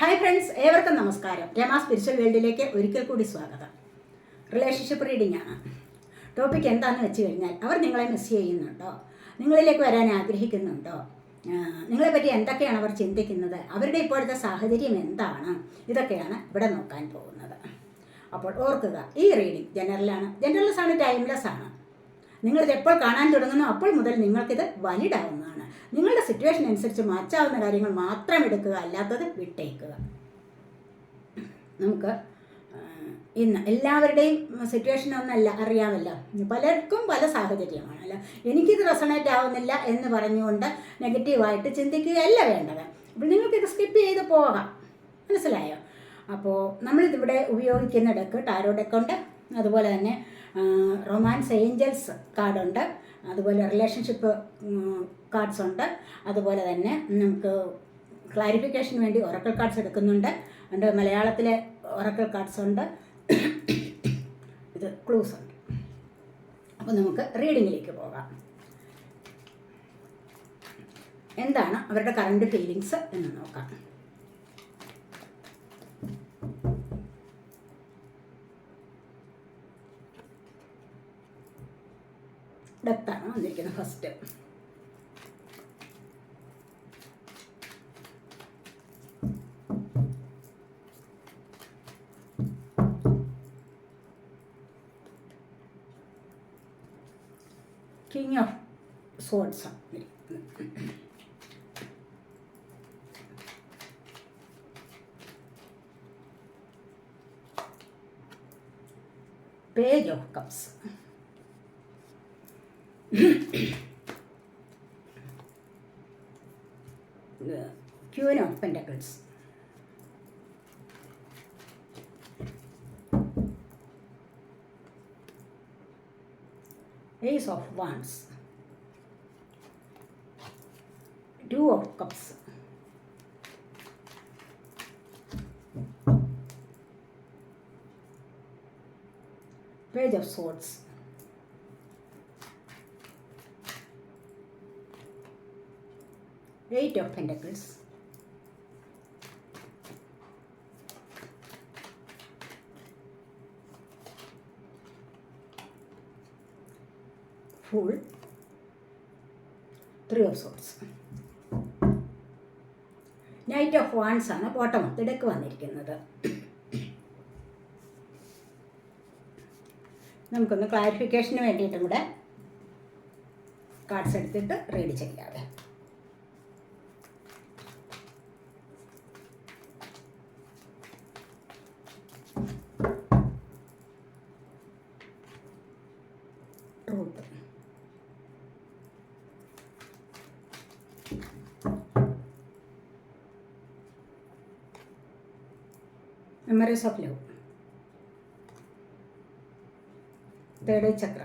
Hi friends ഏവർക്കും നമസ്കാരം. Rama spiritual വേൾഡിലേക്ക് ഒരിക്കൽ കൂടി സ്വാഗതം. റിലേഷൻഷിപ്പ് റീഡിംഗ് ആണ്. ടോപ്പിക് എന്താണെന്ന് വെച്ച് കഴിഞ്ഞാൽ അവർ നിങ്ങളെ മിസ് ചെയ്യുന്നുണ്ടോ? നിങ്ങളിലേക്ക് വരാൻ ആഗ്രഹിക്കുന്നുണ്ടോ? നിങ്ങളെപ്പറ്റി എന്തൊക്കെയാണ് അവർ ചിന്തിക്കുന്നത്? അവരുടെ ഇപ്പോഴത്തെ സാഹചര്യം എന്താണ്? ഇതൊക്കെയാണ് ഇവിടെ നോക്കാൻ പോകുന്നത്. അപ്പോൾ ഓർക്കുക ഈ റീഡിംഗ് ജനറലാണ് ജനറൽസ് ആണ് ടൈംലെസ് ആണ്. നിങ്ങളിത് എപ്പോൾ കാണാൻ തുടങ്ങുന്നു അപ്പോൾ മുതൽ നിങ്ങൾക്കിത് valid ആവുന്നതാണ് നിങ്ങളുടെ സിറ്റുവേഷൻ അനുസരിച്ച് മാറ്റാവുന്ന കാര്യങ്ങൾ മാത്രം എടുക്കുക അല്ലാത്തത് വിട്ടേക്കുക. നമുക്ക് ഇന്ന് എല്ലാവരുടെയും സിറ്റുവേഷൻ ഒന്നല്ല അറിയാമല്ലോ. പലർക്കും പല സാഹചര്യമാണല്ലോ. എനിക്കിത് റെസണേറ്റ് ആവുന്നില്ല എന്ന് പറഞ്ഞുകൊണ്ട് നെഗറ്റീവായിട്ട് ചിന്തിക്കുകയല്ല വേണ്ടത്. അപ്പോൾ നിങ്ങൾക്കിത് സ്കിപ്പ് ചെയ്ത് പോകാം. മനസ്സിലായോ? അപ്പോൾ നമ്മളിതിവിടെ ഉപയോഗിക്കുന്ന ഡെക്ക് ടാരോ ഡെക്കുണ്ട് അതുപോലെ തന്നെ റൊമാൻസ് ഏഞ്ചൽസ് കാർഡുണ്ട് അതുപോലെ റിലേഷൻഷിപ്പ് കാർഡ്സ് ഉണ്ട്. അതുപോലെ തന്നെ നമുക്ക് ക്ലാരിഫിക്കേഷന് വേണ്ടി ഒറക്കൽ കാർഡ്സ് എടുക്കുന്നുണ്ട്. ഉണ്ട് മലയാളത്തിലെ ഒറക്കൽ കാർഡ്സ് ഉണ്ട്. ഇത് ക്ലൂസ് ഉണ്ട്. അപ്പോൾ നമുക്ക് റീഡിങ്ങിലേക്ക് പോകാം. എന്താണ് അവരുടെ കറണ്ട് ഫീലിങ്സ് എന്ന് നോക്കാം. ഡെത്താണ് വന്നിരിക്കുന്നത് ഫസ്റ്റ് കിങ് ഓഫ് സോഡ്സ് ആണ് page of cups of Wands, Two of Cups, Page of Swords, Eight of Pentacles, Fool, Three of Swords. Knight of wands ആണ് ബോട്ടം തിടക്ക് വന്നിരിക്കുന്നത് നമുക്കൊന്ന് ക്ലാരിഫിക്കേഷന് വേണ്ടിയിട്ടും കൂടെ കാർഡ്സ് എടുത്തിട്ട് റീഡ് ചെയ്യാതെ truth memories of love third chakra.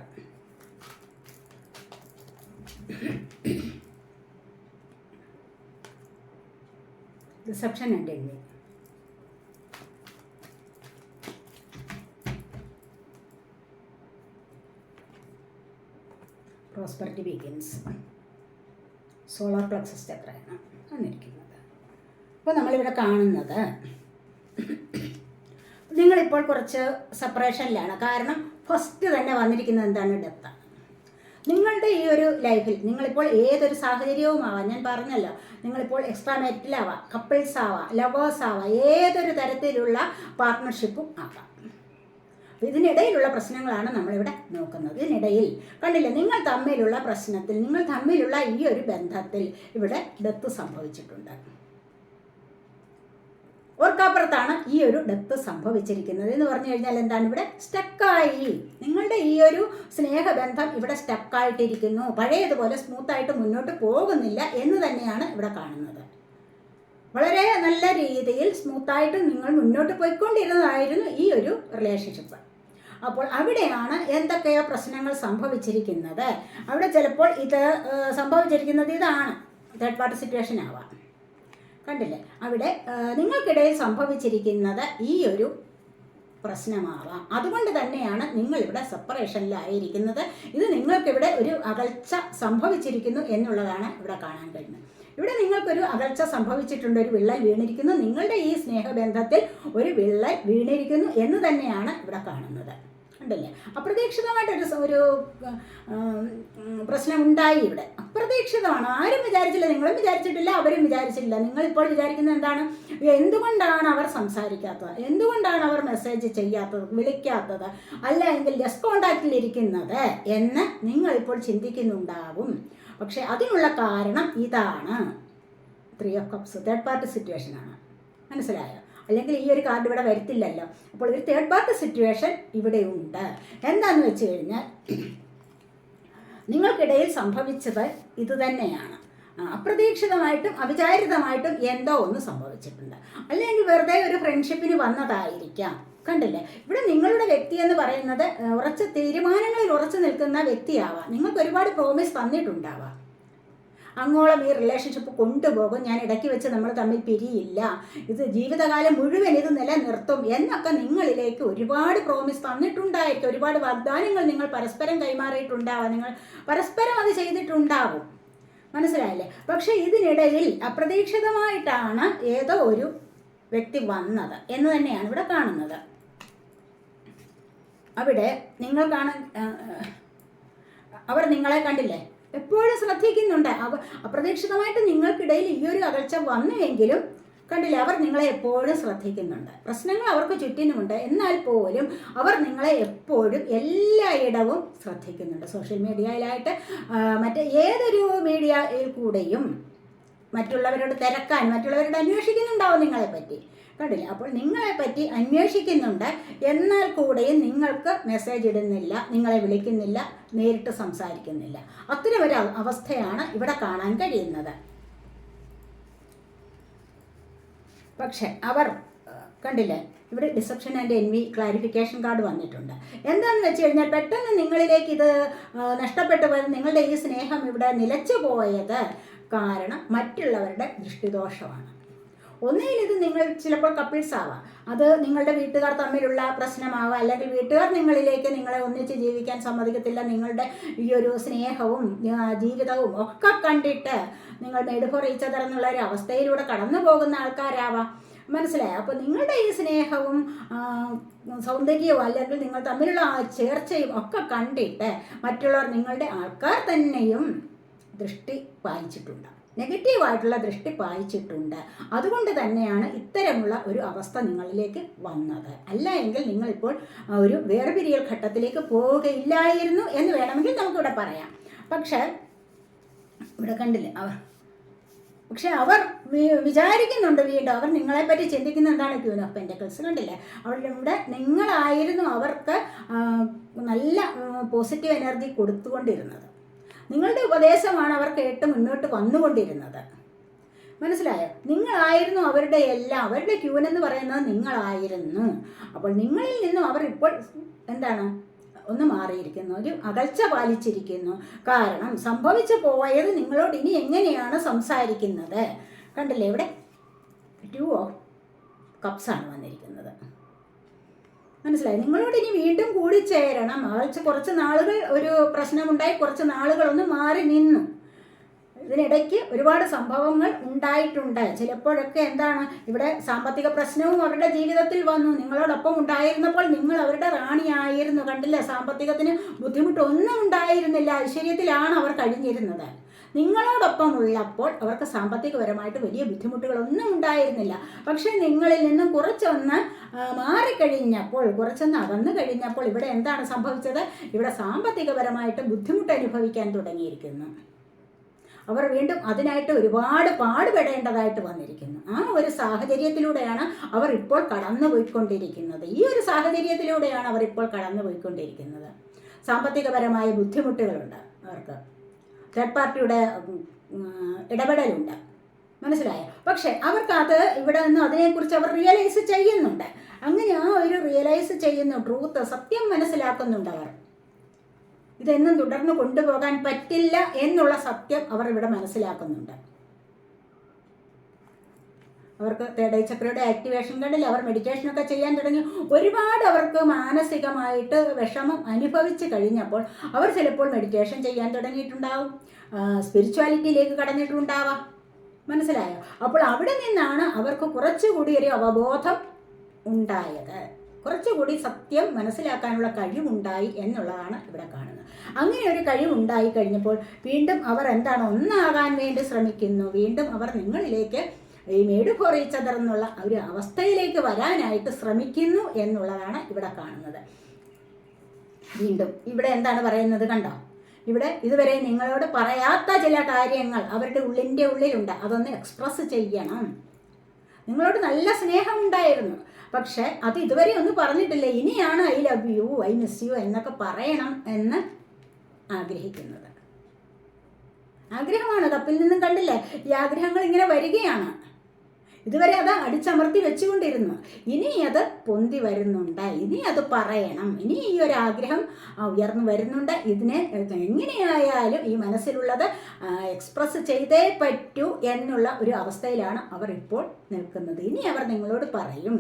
Reception and ending prosperity begins. Solar plexus ചക്രയാണ് വന്നിരിക്കുന്നത്. അപ്പോൾ നമ്മളിവിടെ കാണുന്നത് നിങ്ങളിപ്പോൾ കുറച്ച് സെപ്പറേഷനിലാണ് കാരണം ഫസ്റ്റ് തന്നെ വന്നിരിക്കുന്നത് എന്താണ് ഡെത്ത് നിങ്ങളുടെ ഈ ഒരു ലൈഫിൽ നിങ്ങളിപ്പോൾ ഏതൊരു സാഹചര്യവുമാവാം. ഞാൻ പറഞ്ഞല്ലോ നിങ്ങളിപ്പോൾ എക്സ്ട്രാ മെറ്റിലാവാം കപ്പിൾസ് ആവാം ലവേഴ്സ് ആവാം ഏതൊരു തരത്തിലുള്ള പാർട്ട്ണർഷിപ്പും ആവാം ഇതിനിടയിലുള്ള പ്രശ്നങ്ങളാണ് നമ്മളിവിടെ നോക്കുന്നത്. ഇതിനിടയിൽ കണ്ടില്ലേ നിങ്ങൾ തമ്മിലുള്ള പ്രശ്നത്തിൽ നിങ്ങൾ തമ്മിലുള്ള ഈ ഒരു ബന്ധത്തിൽ ഇവിടെ ഡെത്ത് സംഭവിച്ചിട്ടുണ്ട്. ഓർക്കാപ്പുറത്താണ് ഈ ഒരു ഡെപ്ത് സംഭവിച്ചിരിക്കുന്നത്. എന്ന് പറഞ്ഞു കഴിഞ്ഞാൽ എന്താണ് ഇവിടെ? സ്റ്റക്കായി നിങ്ങളുടെ ഈ ഒരു സ്നേഹബന്ധം ഇവിടെ സ്റ്റക്കായിട്ടിരിക്കുന്നു പഴയതുപോലെ സ്മൂത്തായിട്ട് മുന്നോട്ട് പോകുന്നില്ല എന്ന് തന്നെയാണ് ഇവിടെ കാണുന്നത്. വളരെ നല്ല രീതിയിൽ സ്മൂത്തായിട്ട് നിങ്ങൾ മുന്നോട്ട് പോയിക്കൊണ്ടിരുന്നതായിരുന്നു ഈ ഒരു റിലേഷൻഷിപ്പ് അപ്പോൾ അവിടെയാണ് എന്തൊക്കെയോ പ്രശ്നങ്ങൾ സംഭവിച്ചിരിക്കുന്നത്. അവിടെ ചിലപ്പോൾ ഇത് സംഭവിച്ചിരിക്കുന്നത് ഇതാണ്. തേർഡ് പാർട്ടി സിറ്റുവേഷൻ ആവാം. കണ്ടില്ലേ? അവിടെ നിങ്ങൾക്കിടയിൽ സംഭവിച്ചിരിക്കുന്നത് ഈ ഒരു പ്രശ്നമാവാം. അതുകൊണ്ട് തന്നെയാണ് നിങ്ങളിവിടെ സെപ്പറേഷനിലായിരിക്കുന്നത്. ഇത് നിങ്ങൾക്കിവിടെ ഒരു അകൽച്ച സംഭവിച്ചിരിക്കുന്നു എന്നുള്ളതാണ് ഇവിടെ കാണാൻ കഴിയുന്നത്. ഇവിടെ നിങ്ങൾക്കൊരു അകൽച്ച സംഭവിച്ചിട്ടുണ്ട് ഒരു വിള്ളൽ വീണിരിക്കുന്നു. നിങ്ങളുടെ ഈ സ്നേഹബന്ധത്തിൽ ഒരു വിള്ളൽ വീണിരിക്കുന്നു എന്ന് തന്നെയാണ് ഇവിടെ കാണുന്നത്. ഉണ്ടല്ലേ? അപ്രതീക്ഷിതമായിട്ടൊരു ഒരു ഒരു പ്രശ്നം ഉണ്ടായി ഇവിടെ. അപ്രതീക്ഷിതമാണ്. ആരും വിചാരിച്ചില്ല നിങ്ങളും വിചാരിച്ചിട്ടില്ല അവരും വിചാരിച്ചില്ല നിങ്ങൾ ഇപ്പോൾ വിചാരിക്കുന്നത് എന്താണ്? എന്തുകൊണ്ടാണ് അവർ സംസാരിക്കാത്തത്? എന്തുകൊണ്ടാണ് അവർ മെസ്സേജ് ചെയ്യാത്തത് വിളിക്കാത്തത്? അല്ല എങ്കിൽ ഇരിക്കുന്നത് എന്ന് നിങ്ങൾ ഇപ്പോൾ ചിന്തിക്കുന്നുണ്ടാവും. പക്ഷെ അതിനുള്ള കാരണം ഇതാണ്. Three of cups third party situation ആണ്. മനസ്സിലായോ? അല്ലെങ്കിൽ ഈ ഒരു കാർഡ് ഇവിടെ വരത്തില്ലല്ലോ. അപ്പോൾ ഒരു തേർഡ് പാർട്ടി സിറ്റുവേഷൻ ഇവിടെ ഉണ്ട്. എന്താന്ന് വെച്ച് കഴിഞ്ഞാൽ നിങ്ങൾക്കിടയിൽ സംഭവിച്ചത് ഇതുതന്നെയാണ് അപ്രതീക്ഷിതമായിട്ടും അവിചാരിതമായിട്ടും എന്തോ ഒന്ന് സംഭവിച്ചിട്ടുണ്ട്. അല്ലെങ്കിൽ വെറുതെ ഒരു ഫ്രണ്ട്ഷിപ്പിന് വന്നതായിരിക്കാം. കണ്ടില്ലേ? ഇവിടെ നിങ്ങളുടെ വ്യക്തി എന്ന് പറയുന്നത് ഉറച്ച തീരുമാനങ്ങളിൽ ഉറച്ചു നിൽക്കുന്ന വ്യക്തിയാവാം. നിങ്ങൾക്ക് ഒരുപാട് പ്രോമിസ് തന്നിട്ടുണ്ടാവാം. അങ്ങോളം ഈ റിലേഷൻഷിപ്പ് കൊണ്ടുപോകും. ഞാൻ ഇടയ്ക്ക് വെച്ച് നമ്മൾ തമ്മിൽ പിരിയില്ല. ഇത് ജീവിതകാലം മുഴുവൻ ഇത് നിലനിർത്തും എന്നൊക്കെ നിങ്ങളിലേക്ക് ഒരുപാട് പ്രോമിസ് തന്നിട്ടുണ്ടായിരിക്കും. ഒരുപാട് വാഗ്ദാനങ്ങൾ നിങ്ങൾ പരസ്പരം കൈമാറിയിട്ടുണ്ടാവാം. നിങ്ങൾ പരസ്പരം അത് ചെയ്തിട്ടുണ്ടാവും. മനസ്സിലായില്ലേ? പക്ഷേ ഇതിനിടയിൽ അപ്രതീക്ഷിതമായിട്ടാണ് ഏതോ ഒരു വ്യക്തി വന്നത് എന്ന് തന്നെയാണ് ഇവിടെ കാണുന്നത്. അവിടെ നിങ്ങൾ കാണാൻ അവർ നിങ്ങളെ കണ്ടില്ലേ? എപ്പോഴും ശ്രദ്ധിക്കുന്നുണ്ട്. അപ്രതീക്ഷിതമായിട്ട് നിങ്ങൾക്കിടയിൽ ഈ ഒരു അകൽച്ച വന്നുവെങ്കിലും കണ്ടില്ല അവർ നിങ്ങളെ എപ്പോഴും ശ്രദ്ധിക്കുന്നുണ്ട്. പ്രശ്നങ്ങൾ അവർക്ക് ചുറ്റിനുമുണ്ട്. എന്നാൽ പോലും അവർ നിങ്ങളെ എപ്പോഴും എല്ലായിടവും ശ്രദ്ധിക്കുന്നുണ്ട്. സോഷ്യൽ മീഡിയയിലായിട്ട് മറ്റേ ഏതൊരു മീഡിയയിൽ കൂടെയും മറ്റുള്ളവരോട് തിരക്കാൻ മറ്റുള്ളവരോട് അന്വേഷിക്കുന്നുണ്ടാവും നിങ്ങളെ പറ്റി കണ്ടില്ല? അപ്പോൾ നിങ്ങളെ പറ്റി അന്വേഷിക്കുന്നുണ്ട്. എന്നാൽ കൂടെയും നിങ്ങൾക്ക് മെസ്സേജ് ഇടുന്നില്ല നിങ്ങളെ വിളിക്കുന്നില്ല നേരിട്ട് സംസാരിക്കുന്നില്ല. അത്തരം ഒരു അവസ്ഥയാണ് ഇവിടെ കാണാൻ കഴിയുന്നത്. പക്ഷെ അവർ കണ്ടില്ലേ? ഇവിടെ deception and envy clarification card വന്നിട്ടുണ്ട്. എന്താണെന്ന് വെച്ച് കഴിഞ്ഞാൽ പെട്ടെന്ന് നിങ്ങളിലേക്ക് ഇത് നഷ്ടപ്പെട്ടു പോയത് നിങ്ങളുടെ ഈ സ്നേഹം ഇവിടെ നിലച്ചു പോയത് കാരണം മറ്റുള്ളവരുടെ ദൃഷ്ടിദോഷമാണ്. ഒന്നുകിൽ ഇത് നിങ്ങൾ ചിലപ്പോൾ കപ്പിൾസ് ആവാം. അത് നിങ്ങളുടെ വീട്ടുകാർ തമ്മിലുള്ള പ്രശ്നമാവാം. അല്ലെങ്കിൽ വീട്ടുകാർ നിങ്ങളിലേക്ക് നിങ്ങളെ ഒന്നിച്ച് ജീവിക്കാൻ സമ്മതിക്കത്തില്ല. നിങ്ങളുടെ ഈ ഒരു സ്നേഹവും ജീവിതവും ഒക്കെ കണ്ടിട്ട് നിങ്ങൾ മെയ്ഡ് ഫോർ ഈച്ച് അതർ എന്നുള്ള ഒരു അവസ്ഥയിലൂടെ കടന്നു പോകുന്ന ആൾക്കാരാവാം. മനസ്സിലായി? അപ്പോൾ നിങ്ങളുടെ ഈ സ്നേഹവും സൗന്ദര്യവും അല്ലെങ്കിൽ നിങ്ങൾ തമ്മിലുള്ള ആ ചേർച്ചയും ഒക്കെ കണ്ടിട്ട് മറ്റുള്ളവർ നിങ്ങളുടെ ആൾക്കാർ തന്നെയും ദൃഷ്ടി പായിച്ചിട്ടുണ്ട് നെഗറ്റീവായിട്ടുള്ള ദൃഷ്ടി പായിച്ചിട്ടുണ്ട്. അതുകൊണ്ട് തന്നെയാണ് ഇത്തരമുള്ള ഒരു അവസ്ഥ നിങ്ങളിലേക്ക് വന്നത്. അല്ല എങ്കിൽ നിങ്ങളിപ്പോൾ ഒരു വേർപിരിയൽ ഘട്ടത്തിലേക്ക് പോവുകയില്ലായിരുന്നു എന്ന് വേണമെങ്കിൽ നമുക്കിവിടെ പറയാം. പക്ഷേ ഇവിടെ കണ്ടില്ലേ അവർ പക്ഷെ അവർ വിചാരിക്കുന്നുണ്ട് വീണ്ടും. അവർ നിങ്ങളെപ്പറ്റി ചിന്തിക്കുന്ന എന്താണ്? ക്യൂൻ ഓഫ് പെന്റക്കിൾസ് കണ്ടില്ലേ? അവരുടെ ഇവിടെ നിങ്ങളായിരുന്നു അവർക്ക് നല്ല പോസിറ്റീവ് എനർജി കൊടുത്തുകൊണ്ടിരുന്നത്. നിങ്ങളുടെ ഉപദേശമാണ് അവർ കേട്ട് മുന്നോട്ട് വന്നുകൊണ്ടിരുന്നത്. മനസ്സിലായോ? നിങ്ങളായിരുന്നു അവരുടെ എല്ലാം. അവരുടെ ക്യൂൻ എന്ന് പറയുന്നത് നിങ്ങളായിരുന്നു. അപ്പോൾ നിങ്ങളിൽ നിന്നും അവർ ഇപ്പോൾ എന്താണ്? ഒന്ന് മാറിയിരിക്കുന്നു. ഒരു അകൽച്ച പാലിച്ചിരിക്കുന്നു. കാരണം സംഭവിച്ചു പോയത് നിങ്ങളോട് ഇനി എങ്ങനെയാണ് സംസാരിക്കുന്നത്? കണ്ടില്ലേ ഇവിടെ? ടു ഓഫ് കപ്സാണ് വന്നിരിക്കുന്നത്. മനസ്സിലായി? നിങ്ങളോട് ഇനി വീണ്ടും കൂടി ചേരണം. ആഴ്ച കുറച്ച് നാളുകൾ ഒരു പ്രശ്നമുണ്ടായി കുറച്ച് നാളുകളൊന്ന് മാറി നിന്നു. ഇതിനിടയ്ക്ക് ഒരുപാട് സംഭവങ്ങൾ ഉണ്ടായിട്ടുണ്ട്. ചിലപ്പോഴൊക്കെ എന്താണ് ഇവിടെ സാമ്പത്തിക പ്രശ്നവും അവരുടെ ജീവിതത്തിൽ വന്നു. നിങ്ങളോടൊപ്പം ഉണ്ടായിരുന്നപ്പോൾ നിങ്ങൾ അവരുടെ റാണിയായിരുന്നു. കണ്ടില്ല? സാമ്പത്തികത്തിന് ബുദ്ധിമുട്ടൊന്നും ഉണ്ടായിരുന്നില്ല. ഐശ്വര്യത്തിലാണ് അവർ കഴിഞ്ഞിരുന്നത്. നിങ്ങളോടൊപ്പം ഉള്ളപ്പോൾ അവർക്ക് സാമ്പത്തികപരമായിട്ട് വലിയ ബുദ്ധിമുട്ടുകളൊന്നും ഉണ്ടായിരുന്നില്ല. പക്ഷേ നിങ്ങളിൽ നിന്നും കുറച്ചൊന്ന് മാറിക്കഴിഞ്ഞപ്പോൾ കുറച്ചൊന്ന് അകന്നു കഴിഞ്ഞപ്പോൾ ഇവിടെ എന്താണ് സംഭവിച്ചത്? ഇവിടെ സാമ്പത്തികപരമായിട്ട് ബുദ്ധിമുട്ട് അനുഭവിക്കാൻ തുടങ്ങിയിരിക്കുന്നു. അവർ വീണ്ടും അതിനായിട്ട് ഒരുപാട് പാടുപെടേണ്ടതായിട്ട് വന്നിരിക്കുന്നു. ആ ഒരു സാഹചര്യത്തിലൂടെയാണ് അവർ ഇപ്പോൾ കടന്നു പോയിക്കൊണ്ടിരിക്കുന്നത് ഈ ഒരു സാഹചര്യത്തിലൂടെയാണ് അവർ ഇപ്പോൾ കടന്നു പോയിക്കൊണ്ടിരിക്കുന്നത് സാമ്പത്തികപരമായ ബുദ്ധിമുട്ടുകളുണ്ട് അവർക്ക്. തേർഡ് പാർട്ടിയുടെ ഇടപെടലുണ്ട്. മനസ്സിലായോ? പക്ഷെ അവർക്കത് ഇവിടെ നിന്ന് അതിനെക്കുറിച്ച് അവർ റിയലൈസ് ചെയ്യുന്നുണ്ട്. അങ്ങനെ ആ ഒരു റിയലൈസ് ചെയ്യുന്ന ട്രൂത്ത് സത്യം മനസ്സിലാക്കുന്നുണ്ട് അവർ. ഇതെന്നും തുടർന്ന് കൊണ്ടുപോകാൻ പറ്റില്ല എന്നുള്ള സത്യം അവർ ഇവിടെ മനസ്സിലാക്കുന്നുണ്ട്. അവർക്ക് തേടൈ ചക്രയുടെ ആക്ടിവേഷൻ കണ്ടില്ല. അവർ മെഡിറ്റേഷനൊക്കെ ചെയ്യാൻ തുടങ്ങി. ഒരുപാട് അവർക്ക് മാനസികമായിട്ട് വിഷമം അനുഭവിച്ച് കഴിഞ്ഞപ്പോൾ അവർ ചിലപ്പോൾ മെഡിറ്റേഷൻ ചെയ്യാൻ തുടങ്ങിയിട്ടുണ്ടാവും. സ്പിരിച്വാലിറ്റിയിലേക്ക് കടന്നിട്ടുണ്ടാവാം. മനസ്സിലായോ? അപ്പോൾ അവിടെ നിന്നാണ് അവർക്ക് കുറച്ചുകൂടി ഒരു അവബോധം ഉണ്ടായത്. കുറച്ചുകൂടി സത്യം മനസ്സിലാക്കാനുള്ള കഴിവുണ്ടായി എന്നുള്ളതാണ് ഇവിടെ കാണുന്നത്. അങ്ങനെ ഒരു കഴിവുണ്ടായി കഴിഞ്ഞപ്പോൾ വീണ്ടും അവർ എന്താണ്? ഒന്നാകാൻ വേണ്ടി ശ്രമിക്കുന്നു. വീണ്ടും അവർ നിങ്ങളിലേക്ക് ഈ മേട് മേടുപൊറിച്ചതർന്നുള്ള ഒരു അവസ്ഥയിലേക്ക് വരാനായിട്ട് ശ്രമിക്കുന്നു എന്നുള്ളതാണ് ഇവിടെ കാണുന്നത്. വീണ്ടും ഇവിടെ എന്താണ് പറയുന്നത് കണ്ടോ? ഇവിടെ ഇതുവരെ നിങ്ങളോട് പറയാത്ത ചില കാര്യങ്ങൾ അവരുടെ ഉള്ളിന്റെ ഉള്ളിലുണ്ട്. അതൊന്ന് എക്സ്പ്രസ് ചെയ്യണം. നിങ്ങളോട് നല്ല സ്നേഹം ഉണ്ടായിരുന്നു. പക്ഷേ അത് ഇതുവരെ ഒന്നും പറഞ്ഞിട്ടില്ല. ഇനിയാണ് I love you I miss you എന്നൊക്കെ പറയണം എന്ന് ആഗ്രഹിക്കുന്നത്. ആഗ്രഹമാണ്. തപ്പിൽ നിന്നും കണ്ടില്ലേ? ഈ ആഗ്രഹങ്ങൾ ഇങ്ങനെ വരികയാണ്. ഇതുവരെ അത് അടിച്ചമർത്തി വെച്ചുകൊണ്ടിരുന്നു. ഇനി അത് പൊന്തി വരുന്നുണ്ട്. ഇനി അത് പറയണം. ഇനി ഈ ഒരു ആഗ്രഹം ഉയർന്നു വരുന്നുണ്ട്. ഇതിനെ എങ്ങനെയായാലും ഈ മനസ്സിലുള്ളത് എക്സ്പ്രസ് ചെയ്തേ പറ്റൂ എന്നുള്ള ഒരു അവസ്ഥയിലാണ് അവർ ഇപ്പോൾ നിൽക്കുന്നത്. ഇനി അവർ നിങ്ങളോട് പറയും.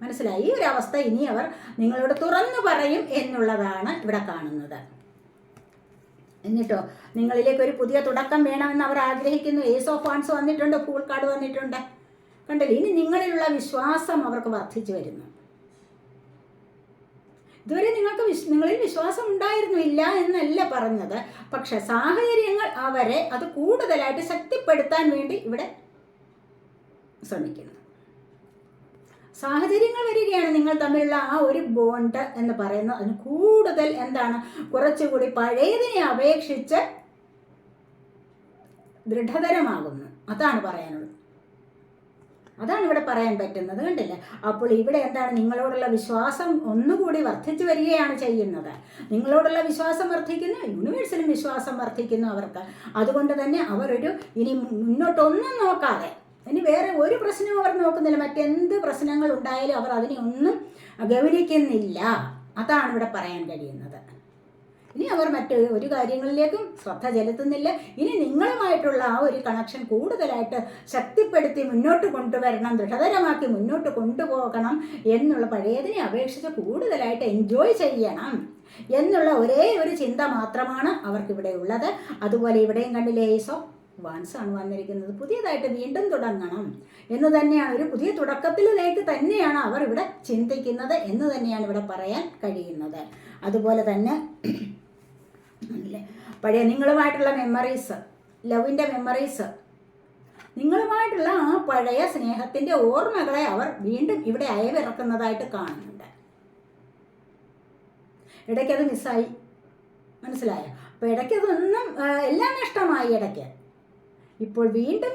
മനസ്സിലായി? ഈ ഒരു അവസ്ഥ ഇനി അവർ നിങ്ങളോട് തുറന്നു പറയും എന്നുള്ളതാണ് ഇവിടെ കാണുന്നത്. എന്നിട്ടോ നിങ്ങളിലേക്ക് ഒരു പുതിയ തുടക്കം വേണമെന്ന് അവർ ആഗ്രഹിക്കുന്നു. ഏസ് ഓഫ് ഫാൻസ് വന്നിട്ടുണ്ട് ഫൂൾ കാർഡ് വന്നിട്ടുണ്ട്. കണ്ടില്ലേ ഇനി നിങ്ങളിലുള്ള വിശ്വാസം അവർക്ക് വർദ്ധിച്ചു വരുന്നു. ഇതുവരെ നിങ്ങൾക്ക് വിശ് നിങ്ങളിൽ വിശ്വാസം ഉണ്ടായിരുന്നു ഇല്ല എന്നല്ല പറഞ്ഞത്. പക്ഷെ സാഹചര്യങ്ങൾ അവരെ അത് കൂടുതലായിട്ട് ശക്തിപ്പെടുത്താൻ വേണ്ടി ഇവിടെ ശ്രമിക്കുന്നു. സാഹചര്യങ്ങൾ വരികയാണ് നിങ്ങൾ തമ്മിലുള്ള ആ ഒരു ബോണ്ട് എന്ന് പറയുന്നത്. അതിന് കൂടുതൽ എന്താണ്? കുറച്ചുകൂടി പഴയതിനെ അപേക്ഷിച്ച് ദൃഢതരമാകുന്നു. അതാണ് പറയാനുള്ളത്. അതാണ് ഇവിടെ പറയാൻ പറ്റുന്നത്. കണ്ടില്ല? അപ്പോൾ ഇവിടെ എന്താണ്? നിങ്ങളോടുള്ള വിശ്വാസം ഒന്നുകൂടി വർദ്ധിച്ചു വരികയാണ് ചെയ്യുന്നത്. നിങ്ങളോടുള്ള വിശ്വാസം വർദ്ധിക്കുന്നു യൂണിവേഴ്സിലും വിശ്വാസം വർദ്ധിക്കുന്നു അവർക്ക്. അതുകൊണ്ട് തന്നെ അവരൊരു ഇനി മുന്നോട്ടൊന്നും നോക്കാതെ ഇനി വേറെ ഒരു പ്രശ്നവും അവർ നോക്കുന്നില്ല. മറ്റെന്ത് പ്രശ്നങ്ങൾ ഉണ്ടായാലും അവർ അതിനെ ഒന്നും ഗൗനിക്കുന്നില്ല അതാണ് ഇവിടെ പറയാൻ കഴിയുന്നത്. ഇനി അവർ മറ്റ് ഒരു കാര്യങ്ങളിലേക്കും ശ്രദ്ധ ചെലുത്തുന്നില്ല. ഇനി നിങ്ങളുമായിട്ടുള്ള ആ ഒരു കണക്ഷൻ കൂടുതലായിട്ട് ശക്തിപ്പെടുത്തി മുന്നോട്ട് കൊണ്ടുവരണം ദൃഢതരമാക്കി മുന്നോട്ട് കൊണ്ടുപോകണം എന്നുള്ള പഴയതിനെ അപേക്ഷിച്ച് കൂടുതലായിട്ട് എൻജോയ് ചെയ്യണം എന്നുള്ള ഒരേ ഒരു ചിന്ത മാത്രമാണ് അവർക്കിവിടെ ഉള്ളത്. അതുപോലെ ഇവിടെയും കണ്ടില്ലേ ഏസ് ഓഫ് വാൻസ് ആണ് വന്നിരിക്കുന്നത്. പുതിയതായിട്ട് വീണ്ടും തുടങ്ങണം എന്ന് തന്നെയാണ് ഒരു പുതിയ തുടക്കത്തിലേക്ക് തന്നെയാണ് അവർ ഇവിടെ ചിന്തിക്കുന്നത് എന്ന് തന്നെയാണ് ഇവിടെ പറയാൻ കഴിയുന്നത്. അതുപോലെ തന്നെ പഴയ നിങ്ങളുമായിട്ടുള്ള മെമ്മറീസ് ലവിന്റെ മെമ്മറീസ് നിങ്ങളുമായിട്ടുള്ള ആ പഴയ സ്നേഹത്തിന്റെ ഓർമ്മകളെ അവർ വീണ്ടും ഇവിടെ അയവിറക്കുന്നതായിട്ട് കാണുന്നുണ്ട്. ഇടയ്ക്കത് മിസ്സായി മനസ്സിലായോ? അപ്പോൾ ഇടയ്ക്കതൊന്നും എല്ലാം നഷ്ടമായി ഇടയ്ക്ക്. ഇപ്പോൾ വീണ്ടും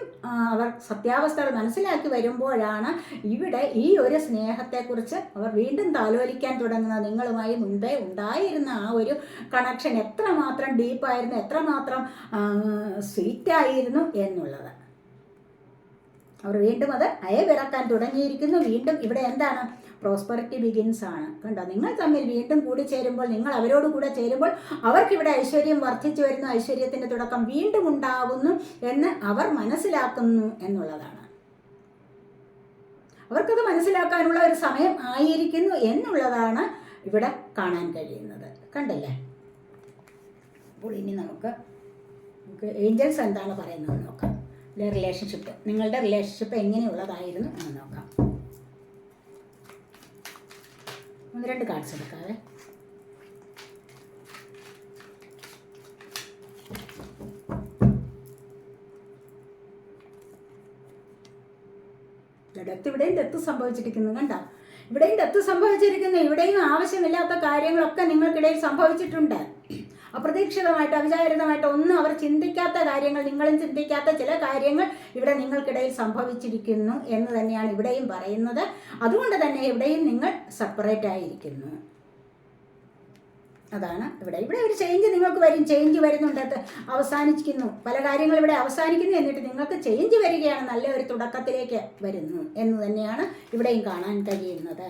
അവർ സത്യാവസ്ഥകൾ മനസ്സിലാക്കി വരുമ്പോഴാണ് ഇവിടെ ഈ ഒരു സ്നേഹത്തെക്കുറിച്ച് അവർ വീണ്ടും താലോലിക്കാൻ തുടങ്ങുന്നത്. നിങ്ങളുമായി മുൻപേ ഉണ്ടായിരുന്ന ആ ഒരു കണക്ഷൻ എത്രമാത്രം ഡീപ്പായിരുന്നു എത്രമാത്രം സ്വീറ്റായിരുന്നു എന്നുള്ളത്. അവർ വീണ്ടും അത് അയവിറക്കാൻ തുടങ്ങിയിരിക്കുന്നു. വീണ്ടും ഇവിടെ എന്താണ്? പ്രോസ്പെറിറ്റി ബിഗിൻസ് ആണ്. കണ്ടോ? നിങ്ങൾ തമ്മിൽ വീണ്ടും കൂടി ചേരുമ്പോൾ നിങ്ങൾ അവരോട് കൂടെ ചേരുമ്പോൾ അവർക്കിവിടെ ഐശ്വര്യം വർദ്ധിച്ചു വരുന്നു ഐശ്വര്യത്തിന്റെ തുടക്കം വീണ്ടും ഉണ്ടാകുന്നു എന്ന് അവർ മനസ്സിലാക്കുന്നു എന്നുള്ളതാണ്. അവർക്കത് മനസ്സിലാക്കാനുള്ള ഒരു സമയം ആയിരിക്കുന്നു എന്നുള്ളതാണ് ഇവിടെ കാണാൻ കഴിയുന്നത്. കണ്ടല്ലേ? അപ്പോൾ ഇനി നമുക്ക് നമുക്ക് ഏഞ്ചൽസ് എന്താണ് പറയുന്നത് നോക്കാം. റിലേഷൻഷിപ്പ് നിങ്ങളുടെ റിലേഷൻഷിപ്പ് എങ്ങനെയുള്ളതായിരുന്നു എന്ന് നോക്കാം. ഒന്ന് രണ്ട് കാർഡ്സ് എടുക്കാവേ ഡെത്ത് ഇവിടെയും ഡെത്ത് സംഭവിച്ചിരിക്കുന്നു കണ്ട? ഇവിടെയും ഡെത്ത് സംഭവിച്ചിരിക്കുന്നു ഇവിടെയും ആവശ്യമില്ലാത്ത കാര്യങ്ങളൊക്കെ നിങ്ങൾക്കിടയിൽ സംഭവിച്ചിട്ടുണ്ട്. അപ്രതീക്ഷിതമായിട്ട് അവിചാരിതമായിട്ട് ഒന്നും അവർ ചിന്തിക്കാത്ത കാര്യങ്ങൾ നിങ്ങളും ചിന്തിക്കാത്ത ചില കാര്യങ്ങൾ ഇവിടെ നിങ്ങൾക്കിടയിൽ സംഭവിച്ചിരിക്കുന്നു എന്ന് തന്നെയാണ് ഇവിടെയും പറയുന്നത്. അതുകൊണ്ട് തന്നെ ഇവിടെയും നിങ്ങൾ സെപ്പറേറ്റ് ആയിരിക്കുന്നു. അതാണ് ഇവിടെ ഇവിടെ ഒരു ചേഞ്ച് നിങ്ങൾക്ക് വരും ചേഞ്ച് വരുന്നുണ്ട്. അവസാനിക്കുന്നു പല കാര്യങ്ങൾ ഇവിടെ അവസാനിക്കുന്നു എന്നിട്ട് നിങ്ങൾക്ക് ചേഞ്ച് വരികയാണ് നല്ല ഒരു തുടക്കത്തിലേക്ക് വരുന്നു എന്ന് തന്നെയാണ് ഇവിടെയും കാണാൻ കഴിയുന്നത്.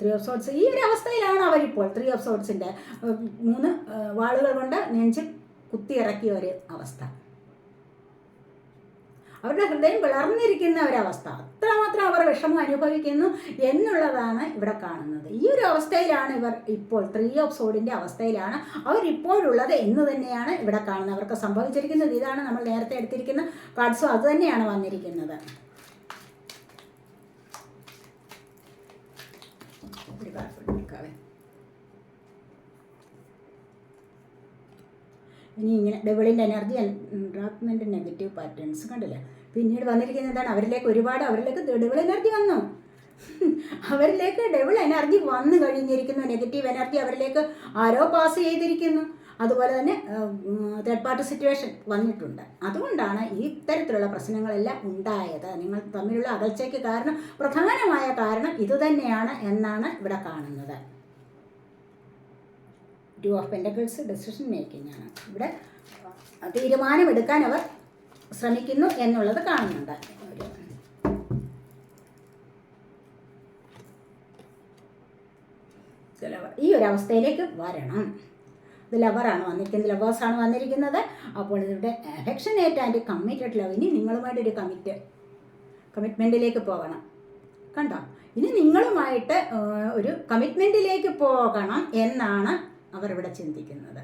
ത്രീ ഓഫ് സോട്ട്സ് ഈ ഒരു അവസ്ഥയിലാണ് അവരിപ്പോൾ ത്രീ ഓഫ് സോട്ട്സിന്റെ മൂന്ന് വാളുകൾ കൊണ്ട് നെഞ്ചിൽ കുത്തിയിറക്കിയ ഒരു അവസ്ഥ. അവരുടെ ഹൃദയം വിളർന്നിരിക്കുന്ന ഒരവസ്ഥ അത്രമാത്രം അവർ വിഷമം അനുഭവിക്കുന്നു എന്നുള്ളതാണ് ഇവിടെ കാണുന്നത്. ഈ ഒരു അവസ്ഥയിലാണ് ഇവർ ഇപ്പോൾ ത്രീ ഓഫ് സോഡിന്റെ അവസ്ഥയിലാണ് അവരിപ്പോഴുള്ളത് എന്ന് തന്നെയാണ് ഇവിടെ കാണുന്നത്. അവർക്ക് സംഭവിച്ചിരിക്കുന്നത് ഇതാണ് നമ്മൾ നേരത്തെ എടുത്തിരിക്കുന്ന കാർഡ്സും അത് തന്നെയാണ് വന്നിരിക്കുന്നത് ഒരു കാർഡ് ഇനി ഇങ്ങനെ ഡബിളിന്റെ എനർജി അട്രാക്ട്മെന്റ് നെഗറ്റീവ് പാറ്റേൺസ് കണ്ടില്ല? പിന്നീട് വന്നിരിക്കുന്നത് എന്താണ്? അവരിലേക്ക് ഒരുപാട് അവരിലേക്ക് ഡബിൾ എനർജി വന്നു. അവരിലേക്ക് ഡബിൾ എനർജി വന്നു കഴിഞ്ഞിരിക്കുന്നു. നെഗറ്റീവ് എനർജി അവരിലേക്ക് ആരോ പാസ് ചെയ്തിരിക്കുന്നു. അതുപോലെ തന്നെ തേർഡ് പാർട്ടി സിറ്റുവേഷൻ വന്നിട്ടുണ്ട്. അതുകൊണ്ടാണ് ഈ ഇത്തരത്തിലുള്ള പ്രശ്നങ്ങളെല്ലാം ഉണ്ടായത്. നിങ്ങൾ തമ്മിലുള്ള അകൽച്ചയ്ക്ക് കാരണം പ്രധാനമായ കാരണം ഇതുതന്നെയാണ് എന്നാണ് ഇവിടെ കാണുന്നത്. Two of pentacles decision making ആണ്. ഇവിടെ തീരുമാനമെടുക്കാൻ അവർ ശ്രമിക്കുന്നു എന്നുള്ളത് കാണുന്നുണ്ട്. ഈ ഒരു അവസ്ഥയിലേക്ക് വരണം. ഇത് ലവറാണ് വന്നിരിക്കുന്നത് ലവേഴ്സാണ് വന്നിരിക്കുന്നത്. അപ്പോൾ ഇതിവിടെ അഫെക്ഷനേറ്റ് ആൻഡ് കമ്മിറ്റഡ് ലവ് ഇനി നിങ്ങളുമായിട്ട് ഒരു കമ്മിറ്റ് കമ്മിറ്റ്മെന്റിലേക്ക് പോകണം. കണ്ടോ? ഇനി നിങ്ങളുമായിട്ട് ഒരു കമ്മിറ്റ്മെന്റിലേക്ക് പോകണം എന്നാണ് അവരിവിടെ ചിന്തിക്കുന്നത്.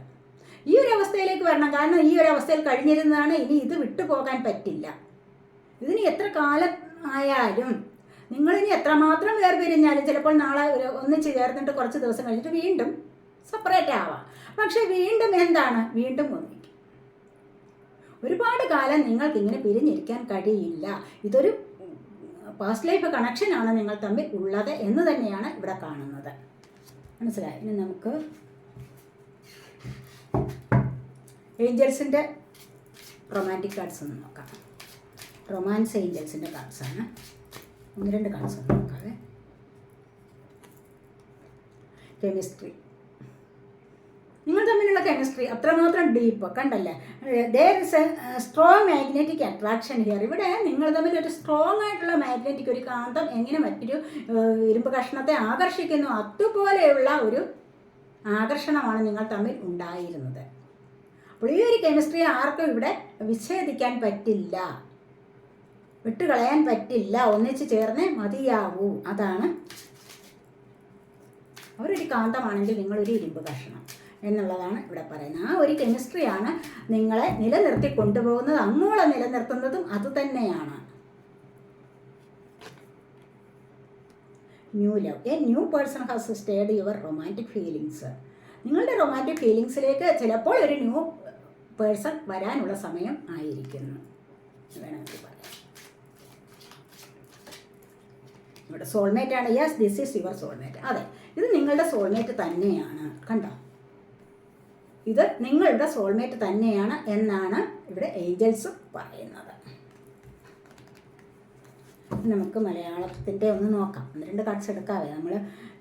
ഈ ഒരു അവസ്ഥയിലേക്ക് വരണം. കാരണം ഈ ഒരു അവസ്ഥയിൽ കഴിഞ്ഞിരുന്നതാണ് ഇനി ഇത് വിട്ടുപോകാൻ പറ്റില്ല. ഇതിന് എത്ര കാലം ആയാലും നിങ്ങളിനി എത്രമാത്രം വേർപിരിഞ്ഞാലും ചിലപ്പോൾ നാളെ ഒരു ഒന്നിച്ച് ചേർന്നിട്ട് കുറച്ച് ദിവസം കഴിഞ്ഞിട്ട് വീണ്ടും സെപ്പറേറ്റ് ആവാം. പക്ഷെ വീണ്ടും എന്താണ്? വീണ്ടും ഒന്നിക്കും ഒരുപാട് കാലം നിങ്ങൾക്ക് ഇങ്ങനെ പിരിഞ്ഞിരിക്കാൻ കഴിയില്ല. ഇതൊരു പാസ്റ്റ് ലൈഫ് കണക്ഷനാണ് നിങ്ങൾ തമ്മിൽ ഉള്ളത് എന്ന് തന്നെയാണ് ഇവിടെ കാണുന്നത്. മനസ്സിലായി? ഇനി നമുക്ക് ഏഞ്ചൽസിന്റെ റൊമാന്റിക് കാർഡ്സ് ഒന്ന് നോക്കാം. റൊമാൻസ് ഏഞ്ചൽസിന്റെ കാർഡ്സാണ് ഒന്ന് രണ്ട് കാർഡ്സ് ഒന്ന് നോക്കാം കെമിസ്ട്രി നിങ്ങൾ തമ്മിലുള്ള കെമിസ്ട്രി അത്രമാത്രം ഡീപ്പ് കണ്ടല്ലേ? There is a strong magnetic attraction here ഇവിടെ നിങ്ങൾ തമ്മിൽ ഒരു സ്ട്രോങ് ആയിട്ടുള്ള മാഗ്നറ്റിക് ഒരു കാന്തം എങ്ങനെ മറ്റൊരു ഇരുമ്പ് കഷ്ണത്തെ ആകർഷിക്കുന്നു? അതുപോലെയുള്ള ഒരു ആകർഷണമാണ് നിങ്ങൾ തമ്മിൽ ഉണ്ടായിരുന്നത്. അപ്പോൾ ഈ ഒരു കെമിസ്ട്രി ആർക്കും ഇവിടെ വിച്ഛേദിക്കാൻ പറ്റില്ല. വിട്ടുകളയാൻ പറ്റില്ല. ഒന്നിച്ച് ചേർന്ന് മതിയാവൂ. അതാണ് അവരൊരു കാന്തമാണെങ്കിൽ നിങ്ങളൊരു ഇരുമ്പ് കഷണം. എന്നുള്ളതാണ് ഇവിടെ പറയുന്നത്. ആ ഒരു കെമിസ്ട്രിയാണ് നിങ്ങളെ നിലനിർത്തി കൊണ്ടുപോകുന്നത് അങ്ങോളം നിലനിർത്തുന്നതും അതുതന്നെയാണ് new love a new person has stayed your romantic feelings നിങ്ങളുടെ റൊമാന്റിക് ഫീലിങ്സിലേക്ക് ചിലപ്പോൾ ഒരു ന്യൂ പേഴ്സൺ വരാനുള്ള സമയം ആയിരിക്കുന്നു. വേണമെങ്കിൽ പറയാം ഇവിടെ സോൾമേറ്റ് ആണ്. Yes this is your soulmate അതെ ഇത് നിങ്ങളുടെ സോൾമേറ്റ് തന്നെയാണ്. കണ്ടോ? ഇത് നിങ്ങളുടെ സോൾമേറ്റ് തന്നെയാണ് എന്നാണ് ഇവിടെ ഏഞ്ചൽസ് പറയുന്നത്. നമുക്ക് മലയാളത്തിന്റെ ഒന്ന് നോക്കാം. രണ്ട് കാർഡ്സ് എടുക്കാവേ. നമ്മൾ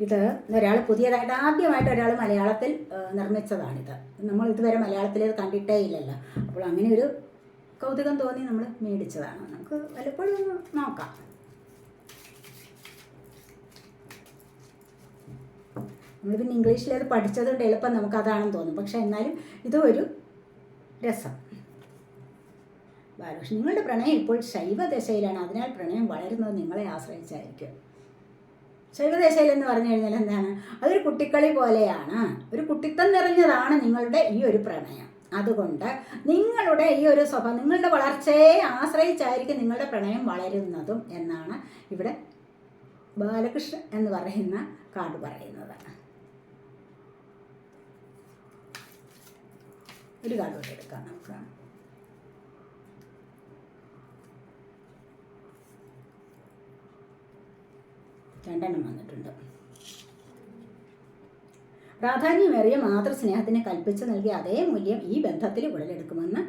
ഇത് ഒരാൾ പുതിയതായിട്ട് ആദ്യമായിട്ട് ഒരാൾ മലയാളത്തിൽ നിർമ്മിച്ചതാണിത്. നമ്മൾ ഇതുവരെ മലയാളത്തിൽ കണ്ടിട്ടേ ഇല്ലല്ലോ. അപ്പോൾ അങ്ങനെ ഒരു കൗതുകം തോന്നി നമ്മൾ മേടിച്ചതാണ്. നമുക്ക് വല്ലപ്പോഴും നോക്കാം. നമ്മൾ പിന്നെ ഇംഗ്ലീഷിൽ അത് പഠിച്ചതുകൊണ്ട് എളുപ്പം നമുക്ക് അതാണെന്ന് തോന്നും. പക്ഷേ എന്നാലും ഇതും ഒരു രസം. ബാലകൃഷ്ണൻ നിങ്ങളുടെ പ്രണയം ഇപ്പോൾ ശൈവദശയിലാണ്. അതിനാൽ പ്രണയം വളരുന്നത് നിങ്ങളെ ആശ്രയിച്ചായിരിക്കും. ശൈവദശയിൽ എന്ന് പറഞ്ഞു കഴിഞ്ഞാൽ എന്താണ്? അതൊരു കുട്ടിക്കളി പോലെയാണ്. ഒരു കുട്ടിത്തം നിറഞ്ഞതാണ് നിങ്ങളുടെ ഈ ഒരു പ്രണയം. അതുകൊണ്ട് നിങ്ങളുടെ ഈ ഒരു സ്വഭാവം നിങ്ങളുടെ വളർച്ചയെ ആശ്രയിച്ചായിരിക്കും നിങ്ങളുടെ പ്രണയം വളരുന്നതും എന്നാണ് ഇവിടെ ബാലകൃഷ്ണൻ എന്ന് പറയുന്ന കാർഡ് പറയുന്നത്. ഒരു കാർഡ് എടുക്കാം നമുക്ക്. രണ്ടെണ്ണം വന്നിട്ടുണ്ട്. പ്രാധാന്യമേറിയ മാതൃസ്നേഹത്തിന് കൽപ്പിച്ചു നൽകിയ അതേ മൂല്യം ഈ ബന്ധത്തിൽ ഉടലെടുക്കുമെന്ന്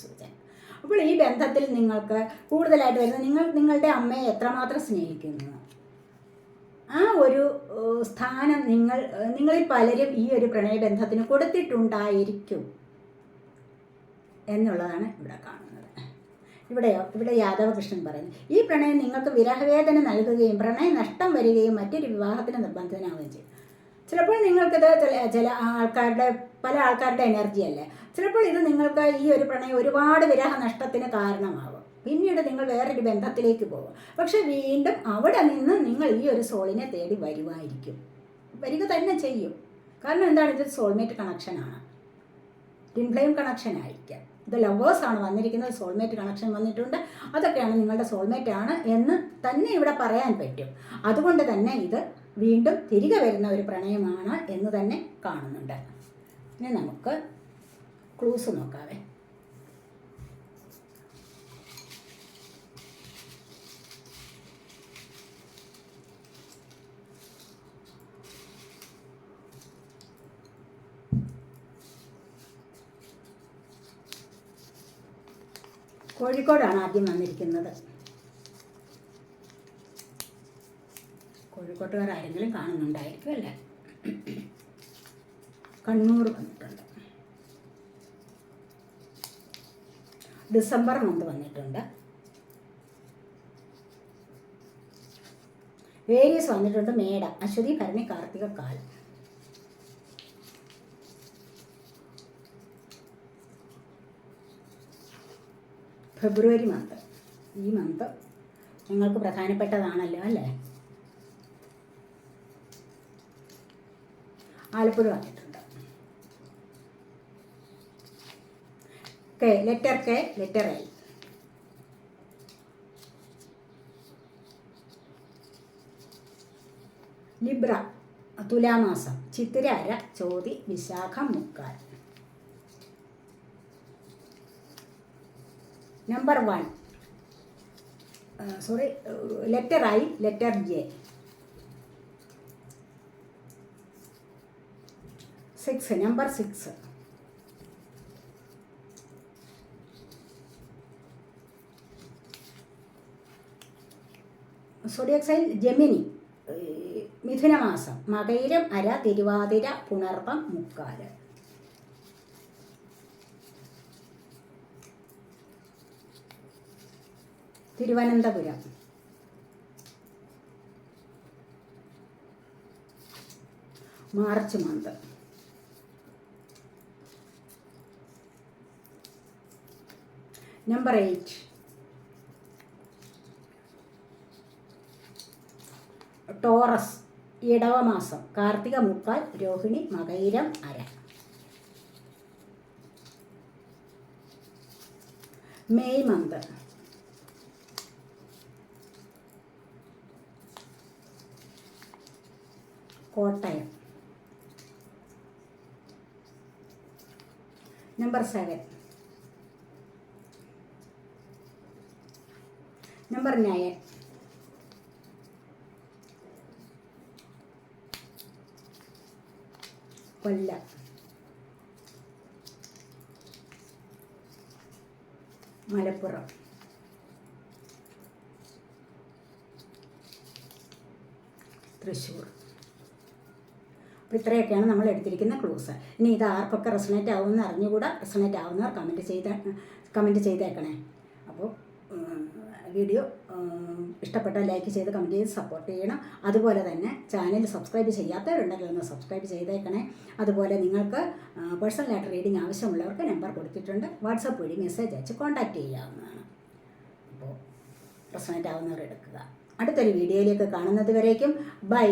സൂചന. അപ്പോൾ ഈ ബന്ധത്തിൽ നിങ്ങൾക്ക് കൂടുതലായിട്ട് വരുന്നത് നിങ്ങൾ നിങ്ങളുടെ അമ്മയെ എത്രമാത്രം സ്നേഹിക്കുന്നു? ആ ഒരു സ്ഥാനം നിങ്ങൾ നിങ്ങളിൽ പലരും ഈ ഒരു പ്രണയബന്ധത്തിന് കൊടുത്തിട്ടുണ്ടായിരിക്കും. എന്നുള്ളതാണ് ഇവിടെ കാണുന്നത്. ഇവിടെയോ? ഇവിടെ യാദവകൃഷ്ണൻ പറയുന്നു. ഈ പ്രണയം നിങ്ങൾക്ക് വിരഹവേദന നൽകുകയും പ്രണയ നഷ്ടം വരികയും മറ്റൊരു വിവാഹത്തിന് നിർബന്ധനാവുകയും ചെയ്യും. ചിലപ്പോൾ നിങ്ങൾക്കിത് ചില ചില ആൾക്കാരുടെ പല ആൾക്കാരുടെ എനർജി അല്ലേ? ചിലപ്പോൾ ഇത് നിങ്ങൾക്ക് ഈ ഒരു പ്രണയം ഒരുപാട് വിരഹ നഷ്ടത്തിന് കാരണമാകും. പിന്നീട് നിങ്ങൾ വേറൊരു ബന്ധത്തിലേക്ക് പോകും. പക്ഷെ വീണ്ടും അവിടെ നിന്ന് നിങ്ങൾ ഈ ഒരു സോളിനെ തേടി വരുമായിരിക്കും വരിക തന്നെ ചെയ്യും. കാരണം എന്താണ്? ഇത് സോൾമേറ്റ് കണക്ഷനാണ് ടിൻ ഫ്ലെയിം കണക്ഷൻ ആയിരിക്കാം. ഇത് ലവേഴ്സ് ആണ് വന്നിരിക്കുന്നത് സോൾമേറ്റ് കണക്ഷൻ വന്നിട്ടുണ്ട്. അതൊക്കെയാണ് നിങ്ങളുടെ സോൾമേറ്റ് ആണ് എന്ന് തന്നെ ഇവിടെ പറയാൻ പറ്റും. അതുകൊണ്ട് തന്നെ ഇത് വീണ്ടും തിരികെ വരുന്ന ഒരു പ്രണയമാണ് എന്ന് തന്നെ കാണുന്നുണ്ട്. ഇനി നമുക്ക് ക്ലൂസ് നോക്കാവേ. കോഴിക്കോടാണ് ആദ്യം വന്നിരിക്കുന്നത്. കോഴിക്കോട്ടുകാർ ആരെങ്കിലും കാണുന്നുണ്ടായിരിക്കും അല്ലേ? കണ്ണൂർ വന്നിട്ടുണ്ട്. ഡിസംബർ മന്ത് വന്നിട്ടുണ്ട്. വേരിയസ് വന്നിട്ടുണ്ട് മേട അശ്വതി ഭരണി കാർത്തിക കാൽ. ഫെബ്രുവരി മന്ത് ഈ മന്ത് നിങ്ങൾക്ക് പ്രധാനപ്പെട്ടതാണല്ലോ അല്ലേ? ആലപ്പുഴ വന്നിട്ടുണ്ട്. K letter K letter L Libra തുലാമാസം ചിത്തിരാര ചോതി വിശാഖം മുക്കാൽ. Number one sorry letter I letter J six number six zodiac sign Gemini ഏഹ് മിഥുനമാസം മകയിരം അര തിരുവാതിര പുണർപ്പം മുക്കാൽ Thiruvananthapuram. March month number eight. Taurus ഇടവമാസം കാർത്തിക മുക്കാൽ രോഹിണി മകയിരം അര. May month Kottayam. Number seven number nine Kollam. Malappuram. Thrissur. അപ്പോൾ ഇത്രയൊക്കെയാണ് നമ്മൾ എടുത്തിരിക്കുന്ന ക്ലൂസ് ഇനി ഇത് ആർക്കൊക്കെ റെസണേറ്റ് ആവുമെന്ന് അറിഞ്ഞുകൂടാ? റെസണേറ്റ് ആവുന്നവർ കമന്റ് ചെയ്ത കമന്റ് ചെയ്തേക്കണേ. അപ്പോൾ വീഡിയോ ഇഷ്ടപ്പെട്ട ലൈക്ക് ചെയ്ത് കമന്റ് ചെയ്ത് സപ്പോർട്ട് ചെയ്യണം. അതുപോലെ തന്നെ ചാനൽ സബ്സ്ക്രൈബ് ചെയ്യാത്തവരുണ്ടെങ്കിൽ ഒന്ന് സബ്സ്ക്രൈബ് ചെയ്തേക്കണേ. അതുപോലെ നിങ്ങൾക്ക് പേഴ്സണൽ പേഴ്സണലായിട്ട് റീഡിംഗ് ആവശ്യമുള്ളവർക്ക് നമ്പർ കൊടുത്തിട്ടുണ്ട്. വാട്സപ്പ് വഴി മെസ്സേജ് അയച്ച് കോൺടാക്റ്റ് ചെയ്യാവുന്നതാണ്. അപ്പോൾ റെസണേറ്റ് ആവുന്നവർ എടുക്കുക. അടുത്തൊരു വീഡിയോയിലേക്ക് കാണുന്നത് വരേക്കും. ബൈ